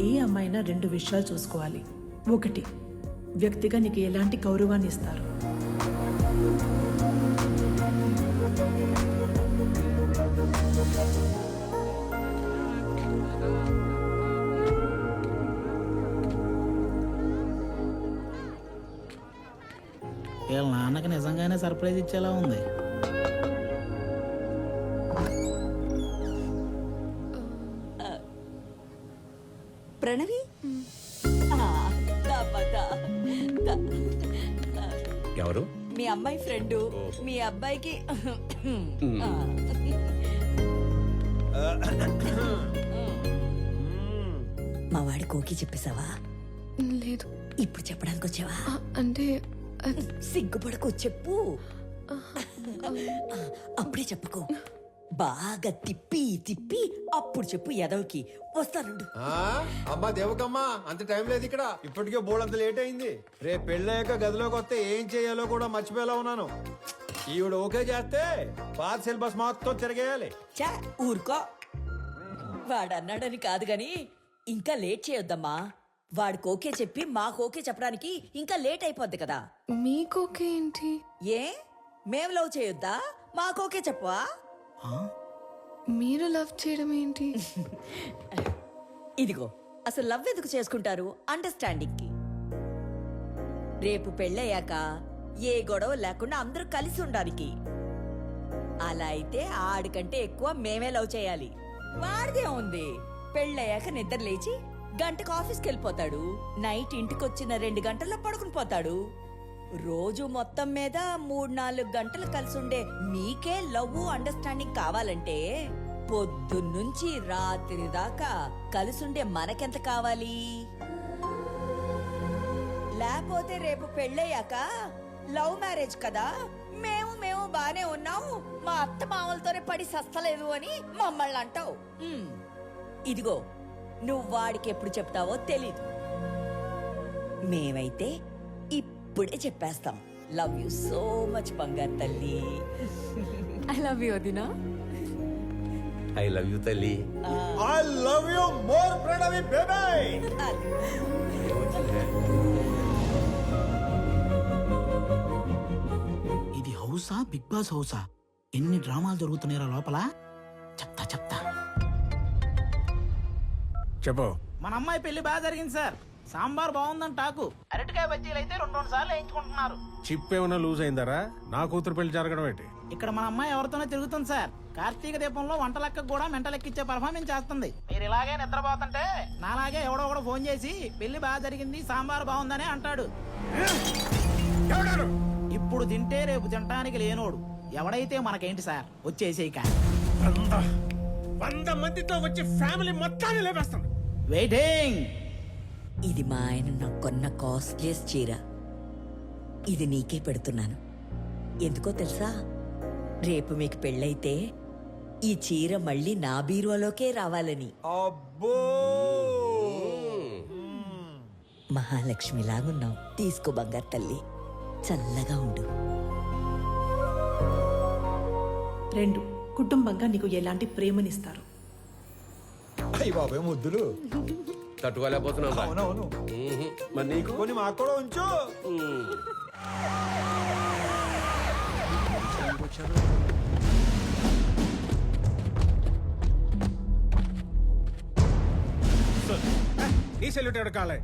ఏ అమ్మాయినా రెండు విషయాలు చూసుకోవాలి. ఒకటి వ్యక్తిగా నీకు ఎలాంటి గౌరవాన్ని ఇస్తారు? వీళ్ళ నాన్నకి నిజంగానే సర్ప్రైజ్ ఇచ్చేలా ఉంది. ఎవరు? మీ అమ్మాయి ఫ్రెండ్. మీ అబ్బాయికి. మా వాడి కోకి చెప్పేశావా? లేదు. ఇప్పుడు చెప్పడానికి వచ్చావా? అంటే అది సిగ్గుపడకు చెప్పు. అప్పుడే చెప్పుకో. బాగా తిప్పి తిప్పి అప్పుడు చెప్పు ఎదవకి వస్తానుండు ఆ, అమ్మా దేవకమ్మా అంత టైం లేదు ఇక్కడ. ఇప్పటికే బోర్డు అంత లేట్ అయింది. రేపు పెళ్ళయ్యాక గదిలోకి వస్తే ఏం చేయాలో కూడా మర్చిపోయేలా ఉన్నాను. ఈవిడ ఓకే చేస్తే పాత సిలబస్ మొత్తం తిరగేయాలి. చా ఊరుకో. వాడన్నాడని కాదు గాని ఇంకా లేట్ చేయొద్దమ్మా. వాడికి ఓకే చెప్పి మాకు ఓకే చెప్పడానికి ఇంకా లేట్ అయిపోద్ది కదా. మీకోకే ఏంటి? ఏ? మేం లవ్ చేయొద్దా? మాకు ఓకే చెప్పవా? మీరు లవ్ చేయడం ఏంటి? ఇదిగో అసలు లవ్ ఎందుకు చేసుకుంటారు? అండర్స్టాండింగ్కి రేపు పెళ్ళయ్యాక ఏ గొడవ లేకుండా అందరూ కలిసి ఉండడానికి అలా అయితే ఆడికంటే ఎక్కువ మేమే లవ్ చేయాలి. వాడిదే ఉంది. పెళ్ళయ్యాక నిద్ర లేచి గంటకు ఆఫీస్కి వెళ్ళిపోతాడు. నైట్ ఇంటికి వచ్చిన రెండు గంటల్లో పడుకుని పోతాడు. రోజు మొత్తం మీద మూడు నాలుగు గంటలు కలిసి ఉండే మీకే లవ్ అండర్స్టాండింగ్ కావాలంటే పొద్దున్నుంచి రాత్రి దాకా కలిసుండే మనకెంత కావాలి? లేకపోతే రేపు పెళ్ళయ్యాక లవ్ మ్యారేజ్ కదా? మేము మేము బానే ఉన్నాం మా అత్త మామలతోనే పడి సస్తలేదు అని మమ్మల్ని అంటావు. ఇదిగో నువ్వు వాడికి ఎప్పుడు చెప్తావో తెలీదు. మేమైతే ఇప్పుడే చెప్పేస్తాం. లవ్ యు సో మచ్ బంగారు తల్లి. ఐ లవ్ యూ వదినా. ఐ లవ్ యూ తల్లి. I love you more Pranavi baby ఇది హౌసా బిగ్ బాస్ హౌసా? ఎన్ని డ్రామాలు జరుగుతున్నాయో లోపల? చెప్తా చెప్తా. చెప్పు. మన అమ్మాయి పెళ్ళి బాగా జరిగింది సార్. సాంబార్ బాగుందని టాకు. అరటికాయ బజ్జీలు అయితే రెండు రెండు సార్లు వేయించుకుంటున్నారు. చిప్ ఏమైనా లూజ్ అయిందారా? నా కూతురు పెళ్ళి జరగడం ఏంటి? ఇక్కడ మన అమ్మాయి ఎవరితోనో తిరుగుతుంది సార్. కార్తీక దీపంలో వంట లెక్కకు కూడా మెంట లెక్కిచ్చే పర్ఫార్మెన్స్ చేస్తుంది. మీరు ఇలాగే నిద్రపోతుంటే నాలాగే ఎవడో ఒకడు ఫోన్ చేసి పెళ్ళి బాగా జరిగింది సాంబార్ బాగుందని అంటాడు. ఎవడారు? ఇప్పుడు తింటే రేపు తినటానికి లేనోడు. ఎవడైతే మనకేంటి సార్? వచ్చేసేయి వంద వంద మందితో వచ్చి ఫ్యామిలీ మొత్తాన్ని లేపేస్తాను. వెయిటింగ్ ఇది మా ఆయన నాకు కొన్న కాస్ట్లీయస్ చీర. ఇది నీకే పెడుతున్నాను. ఎందుకో తెలుసా? రేపు మీకు పెళ్ళైతే ఈ చీర మళ్ళీ నా బీరువాలోకే రావాలని. అబ్బో! మహాలక్ష్మిలాగున్నావు. తీసుకో బంగారు తల్లి. చల్లగా ఉండు. రెండు కుటుంబంగా నీకు ఎలాంటి ప్రేమనిస్తారు? అయ్యి బాబాయ్ ముద్దులు. తట్టుకోలేకపోతున్నాం నీకు? కొన్ని మాకు కూడా ఉంచు. ఈ నీ కాలే?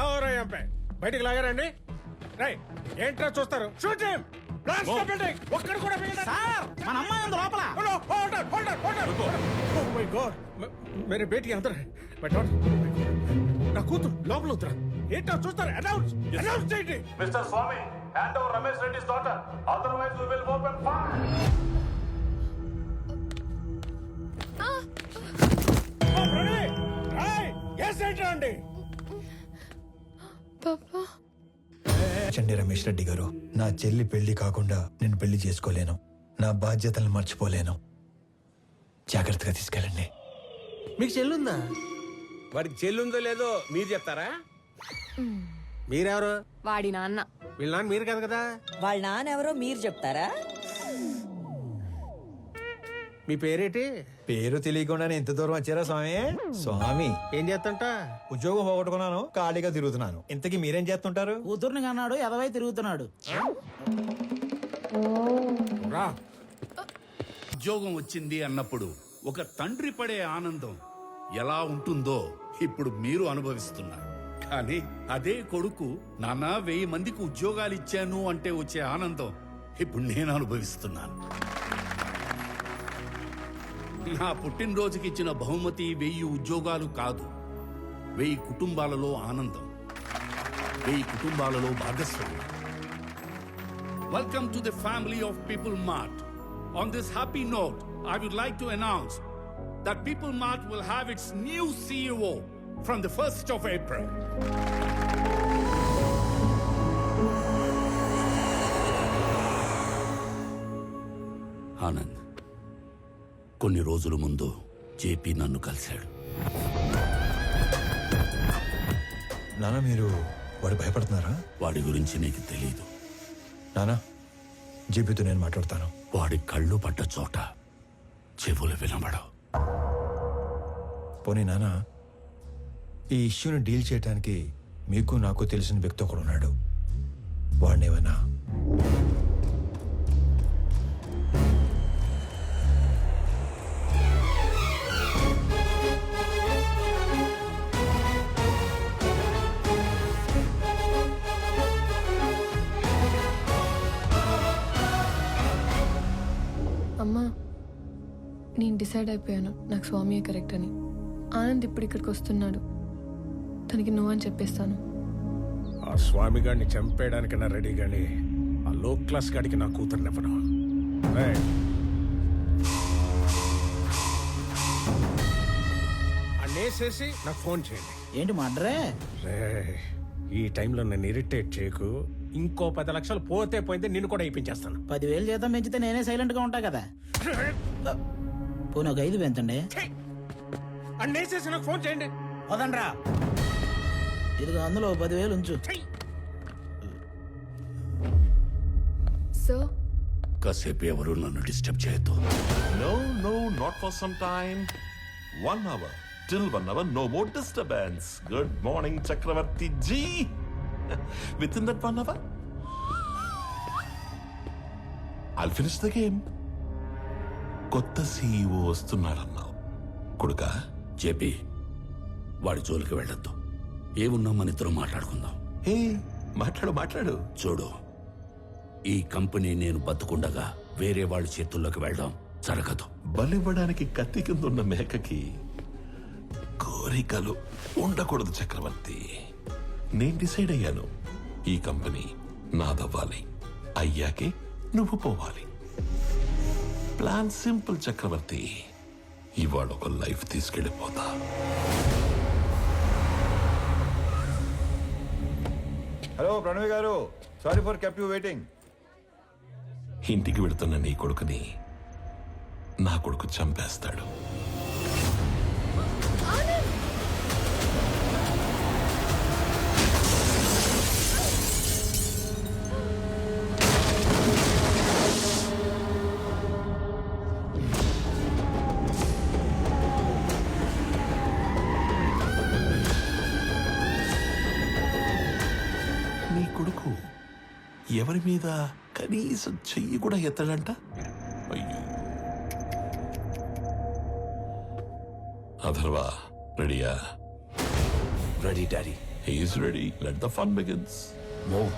ఎవరో ఎంపై బయటికి లాగారండి. ఏంట్రా చూస్తారు? షూట్ చేయం. బ్లాస్ట్ కూడా బేటీ అందరూ నా కూతురు లోపల ఉత్తరా ఏంటో చూస్తారు? అనౌన్స్ అనౌన్స్ చేయండి. Mr. Swami, hand over Ramesh Reddy's daughter. Otherwise, we will open fire. ఓ ప్రణయ్! రాయ్! ఎస్ ఏంట్రా అండి పాపా. చండి రమేష్ రెడ్డి గారు నా చెల్లి పెళ్ళి కాకుండా నేను పెళ్ళి చేసుకోలేను. నా బాధ్యతలను మర్చిపోలేను. జాగ్రత్తగా తీసుకెళ్ళండి. మీకు చెల్లుందా? వాడికి చెల్లుందో లేదో మీరు చెప్తారా? మీరెవరు? వాడి నాన్న. వీళ్ళ నాన్న మీరు కాదు కదా? వాళ్ళ నాన్నెవరో మీరు చెప్తారా? మీ పేరేటి? పేరు తెలియకుండానే ఎంత దూరం వచ్చారా స్వామి? స్వామి. ఏం చేస్తంట? ఉద్యోగం పోగొట్టుకున్నాను ఖాళీగా తిరుగుతున్నాను. ఇంతకీ మీరేం చేస్తుంటారు? కూతుర్ని కన్నాడు ఎదవై తిరుగుతున్నాడు. రా. ఉద్యోగం వచ్చింది అన్నప్పుడు ఒక తండ్రి పడే ఆనందం. ఎలా ఉంటుందో ఇప్పుడు మీరు అనుభవిస్తున్నారు. కానీ అదే కొడుకు నాన్న వెయ్యి మందికి ఉద్యోగాలు ఇచ్చాను అంటే వచ్చే ఆనందం ఇప్పుడు నేను అనుభవిస్తున్నాను. నా పుట్టినరోజుకి ఇచ్చిన బహుమతి వెయ్యి ఉద్యోగాలు కాదు. వెయ్యి కుటుంబాలలో ఆనందం. వెయ్యి కుటుంబాలలో భాగస్వామ్యం. Welcome to the family of People Mart on this happy note I would like to announce that People Mart will have its new CEO from the 1st of April. Anand కొన్ని రోజుల ముందు జేపీ నన్ను కలిశాడు. నాన్న మీరు వాడు భయపడుతున్నారా? వాడి గురించి నీకు తెలీదు. నానా జీపీతో నేను మాట్లాడతాను. వాడి కళ్ళు పడ్డ చోట చెవులు వినబడవు. పోనీ నాన్న ఈ ఇష్యూని డీల్ చేయడానికి మీకు నాకు తెలిసిన వ్యక్తి ఒకడు ఉన్నాడు వాడినేమన్నా అమ్మా నేను డిసైడ్ అయిపోయాను. నాకు స్వామియే కరెక్ట్ అని. ఆనంద్ ఇప్పుడు ఇక్కడికి వస్తున్నాడు. తనకి నువ్వు అని చెప్పేస్తాను. ఆ స్వామి గారిని చంపేయడానికన్నా రెడీ గాని ఆ లో క్లాస్ గాడికి నా కూతుర్నివ్వను ఏయ్. అన్నేసేసి నాకు ఫోన్ చేయండి. ఏంటి మడ్రే రే ఈ టైంలో నన్ను ఇరిటేట్ చేయకు. ఇంకో పది లక్షలు పోతే పోయింది నిన్ను కూడా ఇప్పించేస్తాను. పదివేలు జీతం పెంచితే నేనే సైలెంట్గా ఉంటా కదా. పోనీ ఒక ఐదు పెంచండి. అన్నేసేసి నాకు ఫోన్ చేయండి. వదండ్రా ఇదిగో అందులో పదివేలు ఉంచు. సో కాసేపు ఎవరు నన్ను డిస్టర్బ్ చేయొద్దు. No no not for some time one hour till one hour no more disturbance good morning Chakravarthy ji within that one hour I'll finish the game కొత్త సీఈఓ వస్తున్నాడన్నావు. కొడుకా? జేపీ వాడి జోలికి వెళ్ళొద్దు. ఏమున్నా మన ఇద్దరం మాట్లాడుకుందాం. మాట్లాడు మాట్లాడు. చూడు ఈ కంపెనీ నేను బతుకుండగా వేరే వాళ్ళ చేతుల్లోకి వెళ్ళడం జరగదు. బలివ్వడానికి కత్తి కింద ఉన్న మేకకి కోరికలు ఉండకూడదు చక్రవర్తి. నేను డిసైడ్ అయ్యాను. ఈ కంపెనీ నాదవ్వాలి. అయ్యాకే నువ్వు పోవాలి. Plan simple Chakravarthy. ఇవాళ ఒక లైఫ్ తీసుకెళ్ళిపోతా. హలో ప్రణవి గారు. Sorry for keep you waiting ఇంటికి వెళుతున్న నీ కొడుకుని నా కొడుకు చంపేస్తాడు. ఎవరి మీద కనీసం చెయ్యి కూడా ఎత్తడంట? అయ్యో. అథర్వా రెడీయా? Ready daddy he is ready let the fun begins move